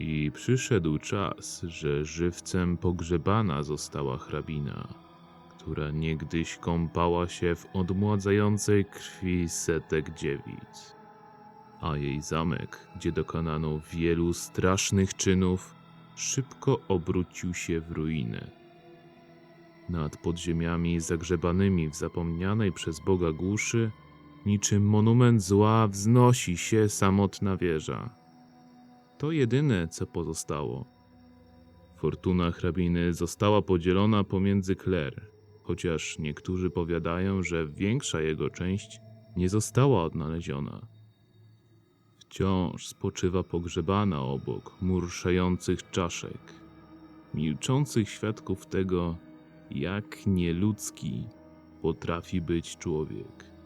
I przyszedł czas, że żywcem pogrzebana została hrabina, która niegdyś kąpała się w odmładzającej krwi setek dziewic. A jej zamek, gdzie dokonano wielu strasznych czynów, szybko obrócił się w ruinę. Nad podziemiami zagrzebanymi w zapomnianej przez Boga głuszy, niczym monument zła wznosi się samotna wieża. To jedyne, co pozostało. Fortuna hrabiny została podzielona pomiędzy kler, chociaż niektórzy powiadają, że większa jego część nie została odnaleziona. Wciąż spoczywa pogrzebana obok murszających czaszek, milczących świadków tego, jak nieludzki potrafi być człowiek.